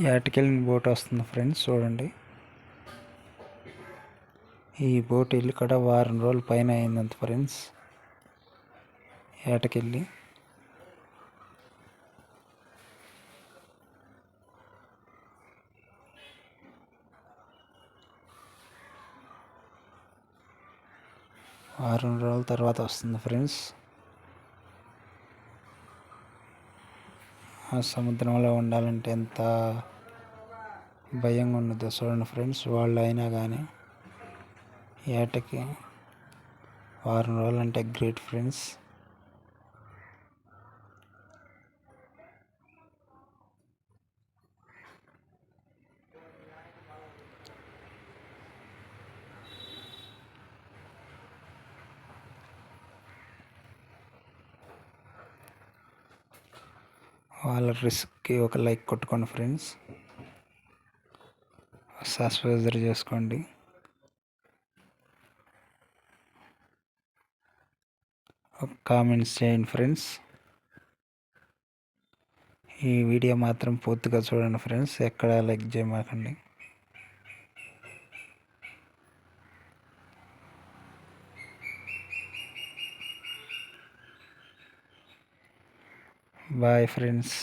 ఏటకెళ్ళిన boat వస్తుంది friends చూడండి. ఈ బోట్ వెళ్ళి కూడా వారం రోజుల పైన అయిందంత ఫ్రెండ్స్. ఏటకెళ్ళి వారం రోజుల తర్వాత వస్తుంది ఫ్రెండ్స్. ఆ సముద్రంలో ఉండాలంటే ఎంత భయంగా ఉండదు చూడండి ఫ్రెండ్స్ వాళ్ళు అయినా కానీ ఏటకి వారం రోజులు అంటే గ్రేట్ ఫ్రెండ్స్. వాళ్ళ రిస్క్కి ఒక లైక్ కొట్టుకోండి ఫ్రెండ్స్. సబ్స్క్రైబ్ చేసుకోండి. ఒక కామెంట్స్ చేయండి ఫ్రెండ్స్. ఈ వీడియో మాత్రం పూర్తిగా చూడండి ఫ్రెండ్స్. ఎక్కడ లైక్ చేయమాకండి. Bye friends